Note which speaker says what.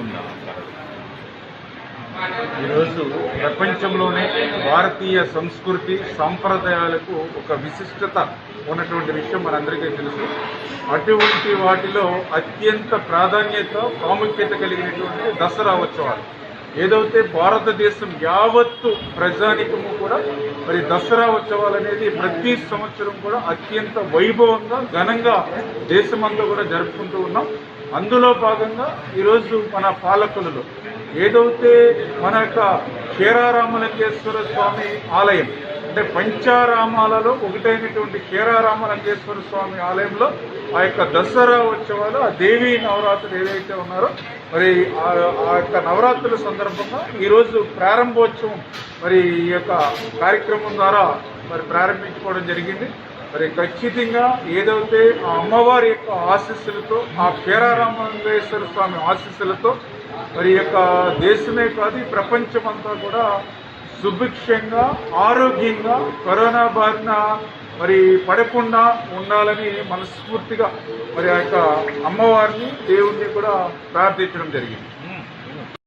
Speaker 1: లేకుండా
Speaker 2: ఈరోజు ప్రపంచంలోనే భారతీయ సంస్కృతి సాంప్రదాయాలకు ఒక విశిష్టత ఉన్నటువంటి విషయం మనందరికీ తెలుసు. అటువంటి వాటిలో అత్యంత ప్రాధాన్యత ప్రాముఖ్యత కలిగినటువంటి దసరా ఉత్సవాలు. ఏదైతే భారతదేశం యావత్తు ప్రజానికము కూడా మరి దసరా ఉత్సవాలు అనేది ప్రతి సంవత్సరం కూడా అత్యంత వైభవంగా ఘనంగా దేశమంతా కూడా జరుపుకుంటూ ఉన్నాం. అందులో భాగంగా ఈరోజు మన పాలకులలో ఏదైతే మన యొక్క క్షీరారామలింగేశ్వర స్వామి ఆలయం అంటే పంచారామాలలో ఒకటైనటువంటి క్షీరారామలింగేశ్వర స్వామి ఆలయంలో ఆ యొక్క దసరా ఉత్సవాలు ఆ దేవీ నవరాత్రులు ఏదైతే ఉన్నారో మరి ఆ ఆ యొక్క నవరాత్రుల సందర్భంగా ఈరోజు ప్రారంభోత్సవం మరి ఈ యొక్క కార్యక్రమం ద్వారా మరి ప్రారంభించుకోవడం జరిగింది. మరి ఖచ్చితంగా ఏదైతే ఆ అమ్మవారి యొక్క ఆశీస్సులతో ఆ క్షీరారామలింగేశ్వర స్వామి ఆశీస్సులతో మరి యొక్క దేశమే కాదు ప్రపంచమంతా కూడా సుభిక్షంగా ఆరోగ్యంగా కరోనా బారిన మరి పడకుండా ఉండాలని మనస్ఫూర్తిగా మరి ఆ యొక్క అమ్మవారిని దేవుణ్ణి కూడా ప్రార్థించడం జరిగింది.